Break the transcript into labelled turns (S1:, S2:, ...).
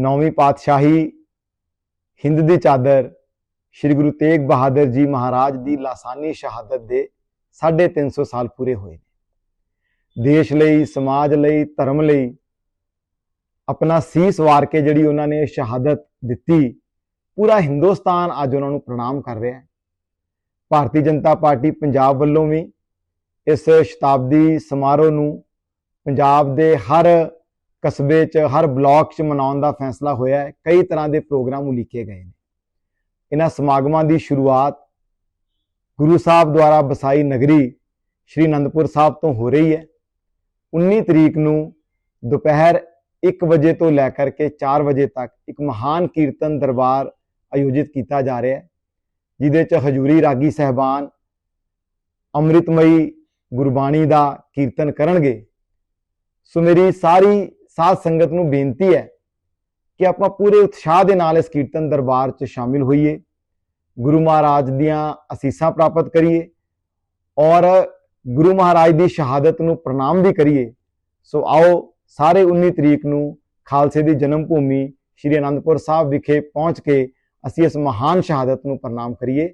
S1: ਨੌਵੀਂ ਪਾਤਸ਼ਾਹੀ ਹਿੰਦ ਦੀ ਚਾਦਰ ਸ੍ਰੀ ਗੁਰੂ ਤੇਗ ਬਹਾਦਰ ਜੀ ਮਹਾਰਾਜ ਦੀ ਲਾਸਾਨੀ ਸ਼ਹਾਦਤ ਦੇ 350 ਸਾਲ ਪੂਰੇ ਹੋਏ ਨੇ। ਦੇਸ਼ ਲਈ, ਸਮਾਜ ਲਈ, ਧਰਮ ਲਈ ਆਪਣਾ ਸੀਸ ਵਾਰ ਕੇ ਜਿਹੜੀ ਉਹਨਾਂ ਨੇ ਸ਼ਹਾਦਤ ਦਿੱਤੀ, ਪੂਰਾ ਹਿੰਦੁਸਤਾਨ ਅੱਜ ਉਹਨਾਂ ਨੂੰ ਪ੍ਰਣਾਮ ਕਰ ਰਿਹਾ ਹੈ। ਭਾਰਤੀ ਜਨਤਾ ਪਾਰਟੀ ਪੰਜਾਬ ਵੱਲੋਂ ਵੀ ਇਸ ਸ਼ਤਾਬਦੀ ਸਮਾਰੋਹ ਨੂੰ ਪੰਜਾਬ ਦੇ ਹਰ ਕਸਬੇ 'ਚ ਹਰ ਬਲਾਕ 'ਚ ਮਨਾਉਣ ਦਾ ਫੈਸਲਾ ਹੋਇਆ ਹੈ। ਕਈ ਤਰ੍ਹਾਂ ਦੇ ਪ੍ਰੋਗਰਾਮ ਉਲੀਕੇ ਗਏ ਨੇ। ਇਹਨਾਂ ਸਮਾਗਮਾਂ ਦੀ ਸ਼ੁਰੂਆਤ ਗੁਰੂ ਸਾਹਿਬ ਦੁਆਰਾ ਬਸਾਈ ਨਗਰੀ ਸ਼੍ਰੀ ਅਨੰਦਪੁਰ ਸਾਹਿਬ ਤੋਂ ਹੋ ਰਹੀ ਹੈ। 19 ਤਰੀਕ ਨੂੰ ਦੁਪਹਿਰ 1 ਵਜੇ ਤੋਂ ਲੈ ਕਰਕੇ 4 ਵਜੇ ਤੱਕ ਇੱਕ ਮਹਾਨ ਕੀਰਤਨ ਦਰਬਾਰ ਆਯੋਜਿਤ ਕੀਤਾ ਜਾ ਰਿਹਾ ਹੈ, ਜਿਹਦੇ 'ਚ ਹਜੂਰੀ ਰਾਗੀ ਸਹਿਬਾਨ ਅੰਮ੍ਰਿਤਮਈ ਗੁਰਬਾਣੀ ਦਾ ਕੀਰਤਨ ਕਰਨਗੇ। ਸੋ ਮੇਰੀ ਸਾਰੀ ਸਾਧ ਸੰਗਤ ਨੂੰ ਬੇਨਤੀ ਹੈ ਕਿ ਆਪਾਂ ਪੂਰੇ ਉਤਸ਼ਾਹ ਦੇ ਨਾਲ ਇਸ ਕੀਰਤਨ ਦਰਬਾਰ 'ਚ ਸ਼ਾਮਿਲ ਹੋਈਏ, ਗੁਰੂ ਮਹਾਰਾਜ ਦੀਆਂ ਅਸੀਸਾਂ ਪ੍ਰਾਪਤ ਕਰੀਏ ਔਰ ਗੁਰੂ ਮਹਾਰਾਜ ਦੀ ਸ਼ਹਾਦਤ ਨੂੰ ਪ੍ਰਣਾਮ ਵੀ ਕਰੀਏ। ਸੋ ਆਓ ਸਾਰੇ 19 ਤਰੀਕ ਨੂੰ ਖਾਲਸੇ ਦੀ ਜਨਮ ਭੂਮੀ ਸ਼੍ਰੀ ਅਨੰਦਪੁਰ ਸਾਹਿਬ ਵਿਖੇ ਪਹੁੰਚ ਕੇ ਅਸੀਂ ਇਸ ਮਹਾਨ ਸ਼ਹਾਦਤ ਨੂੰ ਪ੍ਰਣਾਮ ਕਰੀਏ।